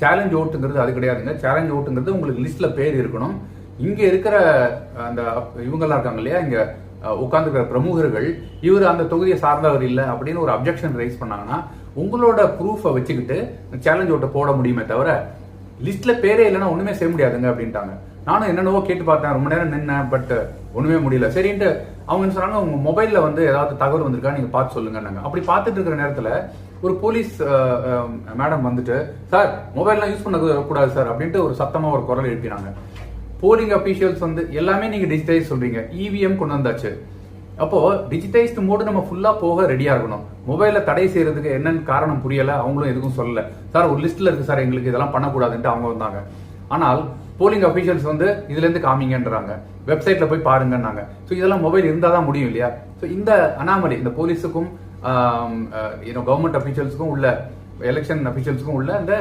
Challenge ஓட்டுங்கிறது அது கிடையாதுங்க. Challenge ஓட்டுங்கிறது உங்களுக்கு லிஸ்ட்ல பேர் இருக்கணும். இங்க இருக்கிற அந்த இவங்கெல்லாம் இருக்காங்க இல்லையா? இங்க உட்கார்ந்துருக்கிற பிரமுகர்கள் இவர் அந்த தொகுதியை சார்ந்தவர் இல்லை அப்படின்னு ஒரு அப்ஜெக்ஷன் ரைஸ் பண்ணாங்கன்னா உங்களோட ப்ரூஃபை வச்சுக்கிட்டு சேலஞ்ச் ஓட்டை போட முடியுமே தவிர லிஸ்ட்ல பேரே இல்லைன்னா ஒண்ணுமே செய்ய முடியாதுங்க அப்படின்ட்டாங்க. நானும் என்னென்னவோ கேட்டு பார்த்தேன். ரொம்ப நேரம் நின்னேன் பட் ஒண்ணுமே முடியல. சரின்ட்டு அவங்க என்ன சொன்னாங்க உங்க மொபைல்ல வந்து ஏதாவது தகவல் வந்திருக்கா? நீங்க பார்த்து சொல்லுங்க அப்படி பார்த்துட்டு இருக்கிற நேரத்துல ஒரு போலீஸ் மேடம் வந்துட்டு சார் மொபைல்லாம் யூஸ் பண்ண கூடாது சார் அப்படின்ட்டு ஒரு சத்தமா ஒரு குரல் எழுப்பினாங்க. போலிங் அபிஷியல்ஸ் வந்து எல்லாமே நீங்க டிஜிட்டைஸ் சொல்றீங்க. இவிஎம் கொண்டு வந்தாச்சு. அப்போ டிஜிட்டைஸ்டு மோடு நம்ம ஃபுல்லா போக ரெடியா இருக்கணும். மொபைல தடை செய்யறதுக்கு என்னன்னு காரணம் புரியல. அவங்களும் எதுவும் சொல்லல. சார் ஒரு லிஸ்ட்ல இருக்கு சார். எங்களுக்கு இதெல்லாம் பண்ணக்கூடாதுன்ட்டு அவங்க வந்தாங்க. ஆனால் போலிங் அஃபீஷியல்ஸ் வந்து இதுல இருந்து காமிங்கன்றாங்க வெப்சைட்ல போய் பாருங்கன்னாங்க. ஸோ இதெல்லாம் மொபைல் இருந்தால் தான் முடியும் இல்லையா? ஸோ இந்த அனாமலி இந்த போலீஸுக்கும் கவர்மெண்ட் அஃபீஷியல்ஸுக்கும் உள்ள எலெக்ஷன் அஃபீஷியல்ஸுக்கும் உள்ள அந்த